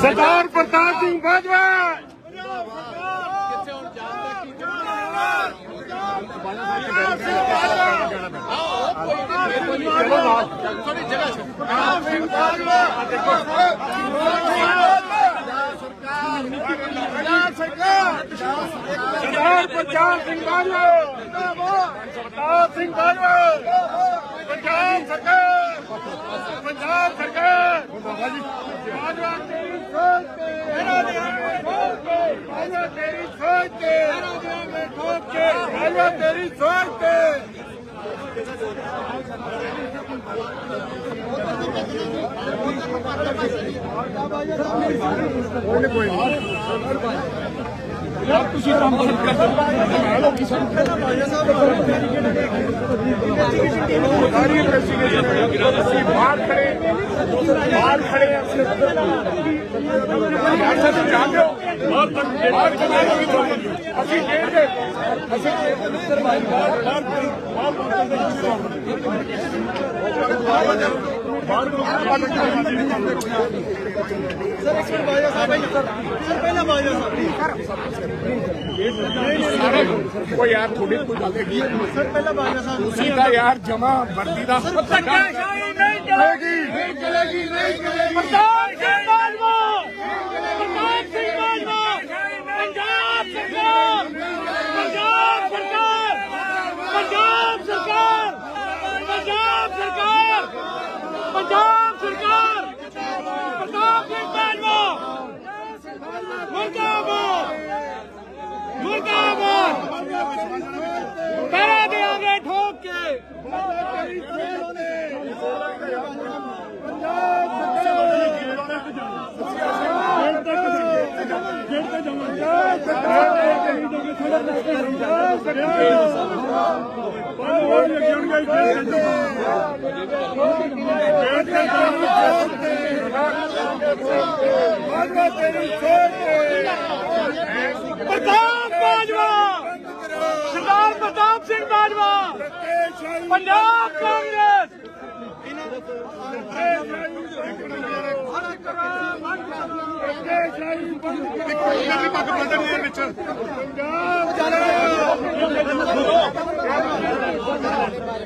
ਸਰਦਾਰ ਪ੍ਰਤਾਪ ਸਿੰਘ ਬਾਜਵਾ। ਸਰਦਾਰ ਪ੍ਰਤਾਪ ਸਿੰਘ ਬਾਜਵਾ। ਪ੍ਰਤਾਪ ਸਿੰਘ ਬਾਜਵਾ। ਪੰਜਾਬ ਸਰਕਾਰ। ਪੰਜਾਬ ਸਰਕਾਰ ਬਾਜਵਾ ਤੇਰੀ ਸੋਚ ਤੇ ਇਹਨਾਂ ਦੇ ਹੱਥ ਠੋਕ ਕੇ ਬਾਜਵਾ ਤੇਰੀ ਸੋਚ ਤੇ। ਇਹਨਾਂ ਦੇ ਹੱਥ ਠੋਕ ਕੇ ਬਾਜਵਾ ਤੇਰੀ ਸੋਚ ਤੇ ਸਾਰੀ ਇਨਵੈਸਟੀਗੇਸ਼ਨ ਅਸੀਂ ਬਾਹਰ ਖੜੇ ਬਾਹਰ ਖੜੇ ਹਾਂ ਯਾਰ ਤੁਸੀਂ ਜਾਣਦੇ ਹੋ ਬਾਹਰ ਬਾਹਰ ਖੜੇ ਅਸੀਂ ਜੇਲ੍ਹ ਦੇ ਅਸੀਂ ਜੇਲ੍ਹ ਦੇ ਬਾਹਰ ਬਾਹਰ ਕੋਈ ਯਾਰ ਥੋੜੀ ਕੋਈ ਗੱਲ ਹੈਗੀ ਸਰ ਪਹਿਲਾਂ ਬਾਜਾ ਸਾਹਿਬ ਤੁਸੀਂ ਤਾਂ ਯਾਰ ਜਮਾ ਵਰਦੀ ਦਾ ਧੱਕਾਸ਼ਾਹੀ ਨਹੀਂ ਚਲੇਗੀ। ਨਹੀਂ ਚਲੇਗੀ ਨਹੀਂ ਚਲੇਗੀ। ਪ੍ਰਤਾਪ ਸਿੰਘ ਬਾਜਵਾ ਪ੍ਰਤਾਪ ਸਿੰਘ ਬਾਜਵਾ ਪੰਜਾਬ ਸਰਕਾਰ ਪੰਜਾਬ ਸਰਕਾਰ ਪੰਜਾਬ ਸਰਕਾਰ ਪੰਜਾਬ ਸਰਕਾਰ ਪੰਜਾਬ ਸਰਕਾਰ! ਪ੍ਰਤਾਪ ਸਿੰਘ ਬਾਜਵਾ ਮੁਰਦਾਬਾਦ! ਮੁਰਦਾਬਾਦ! ਕਰਾ ਦੇਾਂਗੇ ਠੋਕ ਕੇ! ਪ੍ਰਤਾਪ ਬਾਜਵਾ ਸਰਦਾਰ ਪ੍ਰਤਾਪ ਸਿੰਘ ਬਾਜਵਾ ਪੰਜਾਬ ਕਾਂਗਰਸ ਮੇਰੀ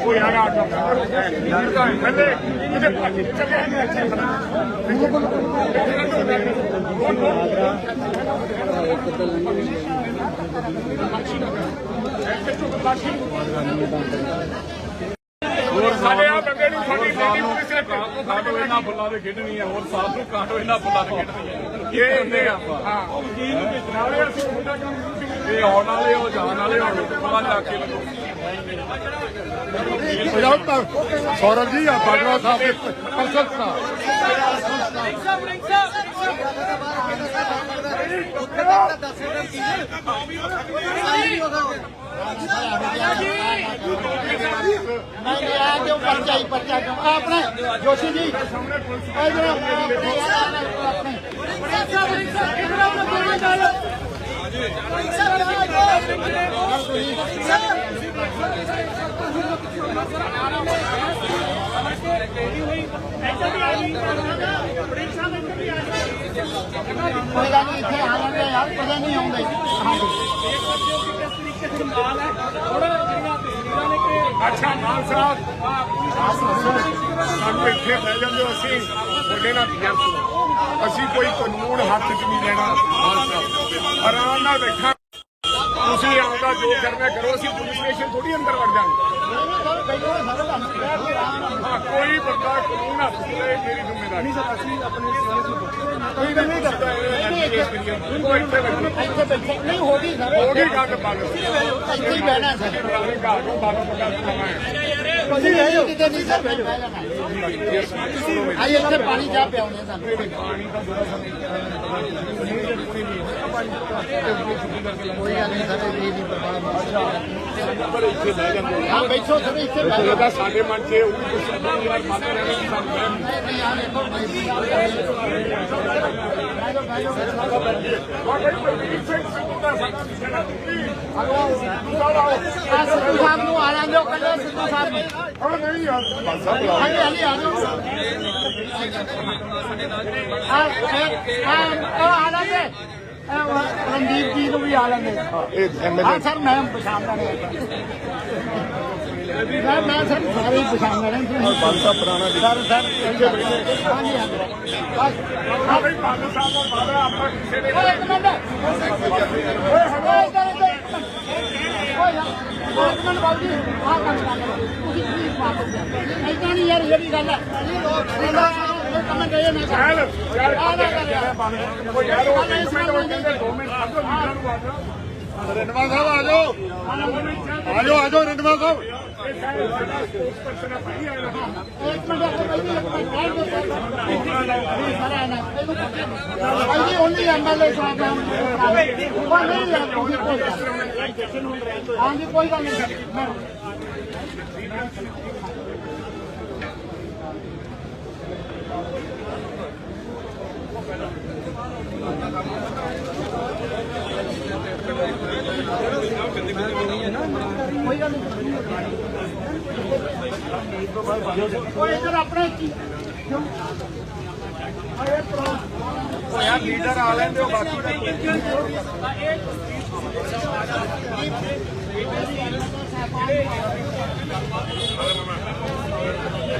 ਕੋਈ ਆ ਗਿਆ ਥੱਲੇ ਕਿਤੇ ਭੱਜ ਨਹੀਂ ਚੱਲਿਆ ਇੱਥੇ ਖੜਾ ਹੋਰ ਸਾਡੇ ਆ ਬੰਦੇ ਨੂੰ ਸਾਡੀ ਲੇਡੀ ਪੁਲਿਸ ਨੇ ਕਾਟੋ ਇਹਨਾਂ ਫੁੱਲਾਂ ਦੇ ਖੇਡਣੀ ਹੈ ਹੋਰ ਸਾਥ ਨੂੰ ਕਾਟੋ ਇਹਨਾਂ ਫੁੱਲਾਂ ਦੇ ਖੇਡਣੀ ਹੈ ਇਹ ਹੁੰਦੇ ਆ ਹਾਂ। ਵਕੀਲ ਨੂੰ ਕਿਸ ਨਾਲੇ ਅਸੀਂ ਮੁੰਡਾ? ਕੰਮ ਇਹ ਆਉਣ ਵਾਲੇ ਹੋ ਜਾਣ ਵਾਲੇ ਹੋ ਪਤਾ ਜਾ ਕੇ ਲੱਗੋ। ਸੌਰਵ ਜੀ ਆ ਬਾਜਵਾ ਸਾਹਿਬ ਦੇ ਪ੍ਰਸ਼ੰਸਾ ਨਹੀਂ ਆ ਕਿਉਂ ਪਰਚਾ ਹੀ ਪਰਚਾ ਕਿਉਂ ਆਪਣੇ ਜੋਸ਼ੀ ਜੀ ਇਹ ਜਿਹੜਾ ਆਪਣੇ ਯਾਰ ਆਪਣੇ ਕੋਈ ਗੱਲ ਨਹੀਂ ਇੱਥੇ ਆ ਜਾਂਦੇ ਯਾਰ ਕਦੇ ਨਹੀਂ ਆਉਂਦੇ ਹਾਂਜੀ ਅੱਛਾ ਮਾਨ ਸਾਹਿਬ ਸਾਨੂੰ ਇੱਥੇ ਬਹਿ ਜਾਂਦੇ ਹੋ ਅਸੀਂ। ਤੁਹਾਡੇ ਨਾਲ ਗੱਲ ਅਸੀਂ ਕੋਈ ਕਾਨੂੰਨ ਹੱਥ 'ਚ ਨਹੀਂ ਲੈਣਾ। ਮਾਨ ਸਾਹਿਬ ਆਰਾਮ ਨਾਲ ਬੈਠਾ। ਤੁਸੀਂ ਆਪਦਾ ਜੋ ਕਰਨਾ ਕਰੋ ਅਸੀਂ ਪੁਲਿਸ ਸਟੇਸ਼ਨ ਥੋੜੀ ਅੰਦਰ ਵੜ ਜਾਵਾਂਗੇ। ਹਾਂ ਕੋਈ ਬੰਦਾ ਕਾਨੂੰਨ ਹੱਥ ਲੈ ਮੇਰੀ ਜ਼ਿੰਮੇਵਾਰੀ। ਅਸੀਂ ਆਪਣੇ ਕੋਈ ਨਹੀਂ ਕਰਦਾ ਉਹ ਇੱਥੇ ਬੈਠੋ। ਨਹੀਂ ਹੋ ਗਈ ਸਰ। ਹੋ ਗਈ ਗੱਲ ਬੰਦ। ਇੱਥੇ ਹੀ ਬਹਿਣਾ ਸਰ। ਘਰ ਨੂੰ ਬੰਦ ਪਕਾ ਕੇ ਤੁਸੀਂ ਬਹਿ ਜਾਓ ਕਿਤੇ ਨਹੀਂ ਸਰ ਬਹਿ ਜਾਣਾ ਆਈ ਇੱਥੇ ਪਾਣੀ ਚਾਹ ਪਿਆਉਣੇ ਸਾਨੂੰ ਕੋਈ ਗੱਲ ਨਹੀਂ। ਸਰ ਇਹ ਨਹੀਂ ਪਰਵਾਹ ਹਾਂ ਬੈਠੋ ਸਰ ਇੱਥੇ ਬਹਿ ਜਾਓ ਸਾਡੇ ਮਨ 'ਚ ਉਹ ਵੀ ਕੁਛ ਨਹੀਂ ਯਾਰ ਮਨ ਰਹਿਣਾ ਕਿ ਸਾਨੂੰ ਸਿੱਧੂ ਸਾਹਿਬ ਨੂੰ ਆ ਲੈਂਦੇ ਹੋ ਕੱਲੇ ਸਿੱਧੂ ਸਾਹਿਬ ਨੂੰ ਹਾਂ ਨਹੀਂ ਯਾਰ ਬੰਦ ਸਾਹਿਬ ਬੁਲਾਓ ਹਾਂਜੀ ਹਾਂਜੀ ਆ ਜਾਓ ਆ ਇਹ ਆ ਆ ਰਣਦੀਪ ਜੀ ਨੂੰ ਵੀ ਆ ਲੈਂਦੇ ਇਹ ਹਾਂ ਐਮਐਲਏ ਸਰ ਮੈਂ ਪਛਾਣਦਾ ਨਹੀਂ ਮੈਂ ਮੈਂ ਸਰ ਸਾਰੇ ਹੀ ਪਛਾਣਦਾ ਨਹੀਂ ਤੁਸੀਂ ਬੰਦ ਸਾਹਿਬ ਪੁਰਾਣਾ ਸਰ ਸਰ ਹਾਂਜੀ ਹਾਂਜੀ ਬਸ। ਹਾਂ ਬਈ ਬੰਦ ਸਾਹਿਬ ਦਾ ਵਾਦਾ ਆਪਾਂ ਕਿਸੇ ਨੇ ਓਏ ਇੱਕ ਮਿੰਟ। ਓਏ ਓਏ ਇੱਧਰ ਇੱਧਰ। ਓਏ ਯਾਰ ਓਏ ਇੱਕ ਮਿੰਟ ਬਾਬੂ ਜੀ ਆਹ ਕੰਮ ਕਰ ਤੁਸੀਂ ਪਲੀਜ਼ ਵਾਪਸ ਜਾਓ ਏਦਾਂ ਨਹੀਂ ਯਾਰ ਜਿਹੜੀ ਗੱਲ ਹੈ ਕੰਮ ਗਏ ਨਾ ਚੱਲ ਯਾਰ ਆ ਯਾਰ ਉਹ ਇੱਕ ਮਿੰਟ ਹੋ ਜਾਂਦੇ 2 ਮਿੰਟ ਸਮਝੋ ਲੀਡਰਾਂ ਨੂੰ ਆਜਾ ਰਣਵਾ ਸਾਹਿਬ ਆ ਜਾਓ ਆ ਰਣਵਾ ਸਾਹਿਬ ਇਹ ਸਾਰੇ ਸਾਡਾ ਸਪੋਕਸਪਰਸਨ ਆ ਭਾਈ ਆਇਆ ਇੱਕ ਮਿੰਟ ਇੱਕ ਮਿੰਟ ਇੱਕ ਮਿੰਟ ਆਹ ਦੋ ਸਰ ਨਹੀਂ ਭਾਈ ਉਹਨੇ ਐਮਐਲਏ ਸਾਹਿਬ ਦਾ ਉਹ ਨਹੀਂ ਯਾਰ ਕੋਈ ਹਾਂਜੀ ਕੋਈ ਗੱਲ ਨਹੀਂ ਓਏ ਇੱਧਰ ਆਪਣੇ ਓਏ ਪ੍ਰੋ ਉਹ ਯਾਰ ਲੀਡਰ ਆ ਲੈਂਦੇ ਹੋ ਬਾਕੀ ਦਾ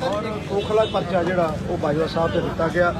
ਖੋਖਲਾ ਪਰਚਾ ਜਿਹੜਾ ਉਹ ਬਾਜਵਾ ਸਾਹਿਬ ਤੇ ਦਿੱਤਾ ਗਿਆ।